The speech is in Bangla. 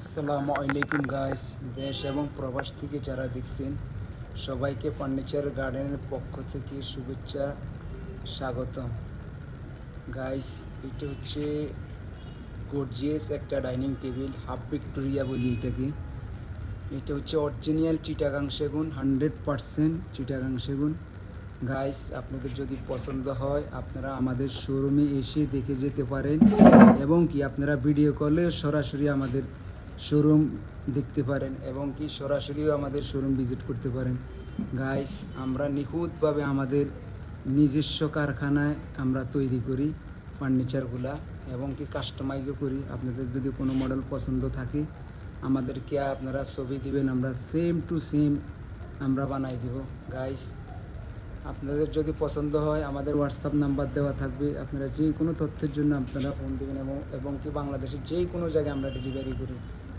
আসসালামু আলাইকুম গাইস দেশ এবং প্রবাস থেকে যারা দেখছেন, সবাইকে ফার্নিচার গার্ডেনের পক্ষ থেকে শুভেচ্ছা স্বাগতম। গাইস এটা হচ্ছে গর্জিয়াস একটা ডাইনিং টেবিল হাফ ভিক্টোরিয়া বলি এটাকে। এটা হচ্ছে অরিজিনাল চিটাগাং সেগুন হান্ড্রেড পারসেন্ট চিটাগাং সেগুন। গাইস আপনাদের যদি পছন্দ হয়, আপনারা আমাদের শোরুমে এসে দেখে যেতে পারেন এবং কি আপনারা ভিডিও কলে সরাসরি আমাদের শোরুম দেখতে পারেন এবং কি সরাসরিও আমাদের শোরুম ভিজিট করতে পারেন। গাইস আমরা নিখুঁতভাবে আমাদের নিজস্ব কারখানায় আমরা তৈরি করি ফার্নিচারগুলা এবং কি কাস্টমাইজও করি। আপনাদের যদি কোনো মডেল পছন্দ থাকে, আমাদেরকে আপনারা ছবি দিবেন, আমরা সেম টু সেম আমরা বানাই দিব। গাইস আপনাদের যদি পছন্দ হয়, আমাদের হোয়াটসঅ্যাপ নাম্বার দেওয়া থাকবে। আপনারা যে কোনো তথ্যের জন্য আপনারা ফোন দেবেন এবং এবং কি বাংলাদেশের যে কোনো জায়গায় আমরা ডেলিভারি করি।